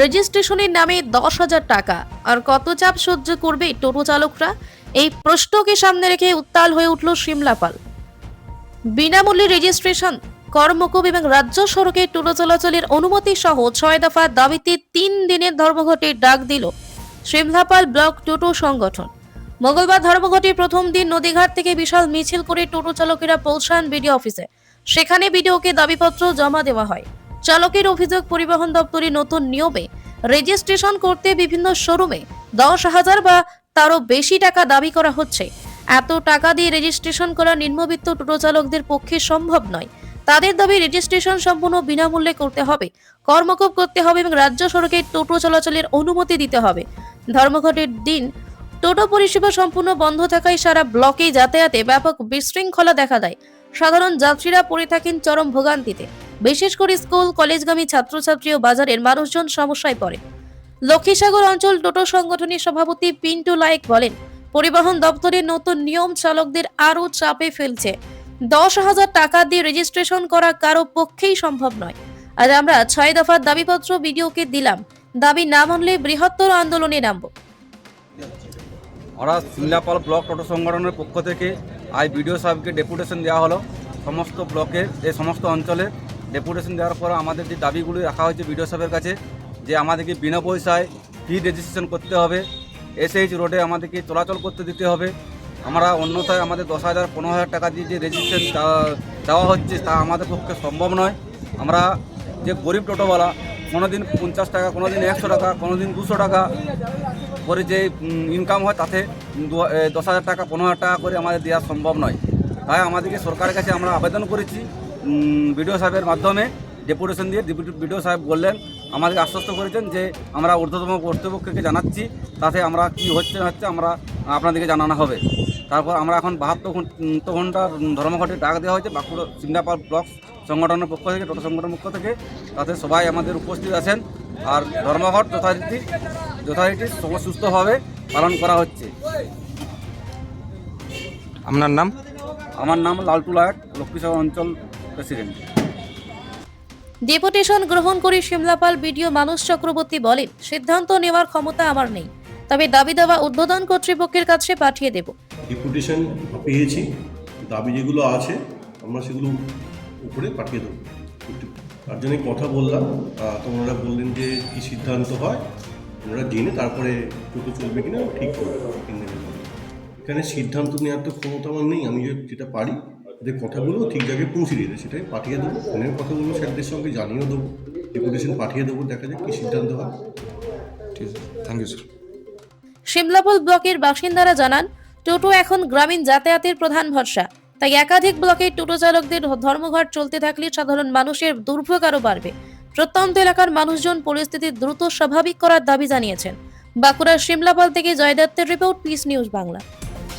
রেজিস্ট্রেশনের নামে দশ হাজার টাকা। আর কত চাপ সহ্য করবে টোটো চালকরা? এই প্রশ্নকে সামনে রেখে উত্তাল হয়ে উঠল সিমলাপাল বিনামূল্যে রেজিস্ট্রেশন কর্মকুব এবং রাজ্য সড়কে টোটো চলাচলের অনুমতি সহ ছয় দফা দাবিতে তিন দিনের ধর্মঘটের ডাক দিল সিমলাপাল ব্লক টোটো সংগঠন। মঙ্গলবার ধর্মঘটের প্রথম দিন নদীঘাট থেকে বিশাল মিছিল করে টোটো চালকেরা পৌঁছান বিডিও অফিসে। সেখানে বিডিওকে দাবিপত্র জমা দেওয়া হয়। চালকের অভিযোগ, পরিবহন দপ্তরের নতুন নিয়মে রেজিস্ট্রেশন করতে বিভিন্ন শোরুমে দশ হাজার বা তারও বেশি টাকা দাবি করা হচ্ছে। এত টাকা দিয়ে রেজিস্ট্রেশন করা নিম্নবিত্ত টোটো চালকদের পক্ষে সম্ভব নয়। তাদের দাবি, রেজিস্ট্রেশন সম্পূর্ণ বিনামূল্যে করতে হবে কর্মকূপ করতে হবে এবং রাজ্য সড়কে টোটো চলাচলের অনুমতি দিতে হবে। ধর্মঘটের দিন টোটো পরিষেবা সম্পূর্ণ বন্ধ থাকায় সারা ব্লকে যাতায়াতে ব্যাপক বিশৃঙ্খলা দেখা দেয়। সাধারণ যাত্রীরা পড়ে থাকেন চরম ভোগান্তিতে। বিশেষ করে স্কুল, কলেজগামী ছাত্রছাত্রী ও বাজারের মানুষজন সমস্যায় পড়ে। লক্ষ্মীসাগর অঞ্চল টোটো সংগঠনের সভাপতি পিন্টু লাইক বলেন, পরিবহন দপ্তরের নতুন নিয়ম চালকদের আরও চাপে ফেলছে। দশ হাজার টাকা দিয়ে রেজিস্ট্রেশন করা কারও পক্ষেই সম্ভব নয়। আজ আমরা ছয় দফার দাবিপত্র বিডিওকে দিলাম। দাবি না মানলে বৃহত্তর আন্দোলনে নামব। আমরা সিমলাপাল ব্লক টোটো সংগঠনের পক্ষ থেকে আজ বিডিও সাহেবকে ডেপুটেশন দেওয়া হলো। সমস্ত ব্লকে এই সমস্ত অঞ্চলে ডেপুটেশন দেওয়ার পর আমাদের যে দাবিগুলি রাখা হয়েছে বিডিও সাহেবের কাছে, যে আমাদেরকে বিনা পয়সায় ফি রেজিস্ট্রেশন করতে হবে এসএইচ রোডে আমাদেরকে চলাচল করতে দিতে হবে। আমরা অন্যথায় আমাদের দশ হাজার, পনেরো হাজার টাকা দিয়ে যে রেজিস্ট্রেশন দেওয়া হচ্ছে তা আমাদের পক্ষে সম্ভব নয়। আমরা যে গরিব টোটোওয়ালা কোনো দিন পঞ্চাশ টাকা কোনো দিন একশো টাকা কোনো দিন দুশো টাকা করে যে ইনকাম হয় তাতে দশ হাজার টাকা, পনেরো হাজার টাকা করে আমাদের দেওয়া সম্ভব নয়। তাই আমাদেরকে সরকারের কাছে আমরা আবেদন করেছি বিডিও সাহেবের মাধ্যমে ডেপুটেশন দিয়ে বিডিও সাহেব বললেন আমাদেরকে আশ্বস্ত করেছেন যে আমরা ঊর্ধ্বতম কর্তৃপক্ষকে জানাচ্ছি তাতে আমরা কি হচ্ছে না হচ্ছে আমরা আপনাদেরকে জানানো হবে। তারপর আমরা এখন বাহাত্তর ঘণ্টা ধর্মঘটে ডাক দেওয়া হয়েছে বাঁকুড়া সিমলাপাল ব্লক সংগঠনের পক্ষ থেকে টোটো সংগঠনের পক্ষ থেকে। তাতে সবাই আমাদের উপস্থিত আছেন আর ধর্মঘট যথারীতি যথারীতি সম- সুস্থভাবে পালন করা হচ্ছে। আপনার নাম? আমার নাম লালটু লায়ক লক্ষ্মীসাগর অঞ্চল প্রেসিডেন্ট। ডেপুটেশন গ্রহণ করে সিমলাপাল বিডিও মানুষ চক্রবর্তী বলেন সিদ্ধান্ত নেওয়ার ক্ষমতা আমার নেই তবে দাবি দেওয়া উদ্বোধন কর্তৃপক্ষের কাছে পাঠিয়ে দেব। ডেপুটেশন পেয়েছি দাবি যেগুলো আছে আমরা সেগুলো উপরে পাঠিয়ে দেবো। তার জন্য কথা বললাম তোমরা বললেন যে কি সিদ্ধান্ত হয় ওনারা জেনে তারপরে টোটো চলবে কিনা ঠিক করবে। এখানে সিদ্ধান্ত নেওয়ার তো ক্ষমতা আমার নেই আমি যেটা পারি যে কথাগুলো ঠিক জায়গায় পৌঁছে দিতে সেটাই পাঠিয়ে দেবো। ফোনের কথাগুলো স্যারদের সঙ্গে জানিয়েও দেবো ডেপুটেশন পাঠিয়ে দেবো দেখা যাক কী সিদ্ধান্ত হয়। ঠিক আছে থ্যাংক ইউ স্যার সিমলাপাল ব্লকের বাসিন্দারা জানান টোটো এখন গ্রামীণ যাতায়াতের প্রধান ভরসা। তাই একাধিক ব্লকে টোটো চালকদের ধর্মঘট চলতে থাকলে সাধারণ মানুষের দুর্ভোগ আরও বাড়বে। প্রত্যন্ত এলাকার মানুষজন পরিস্থিতি দ্রুত স্বাভাবিক করার দাবি জানিয়েছেন। বাঁকুড়ার সিমলাপাল থেকে জয়দত্তের report peace news Bangla.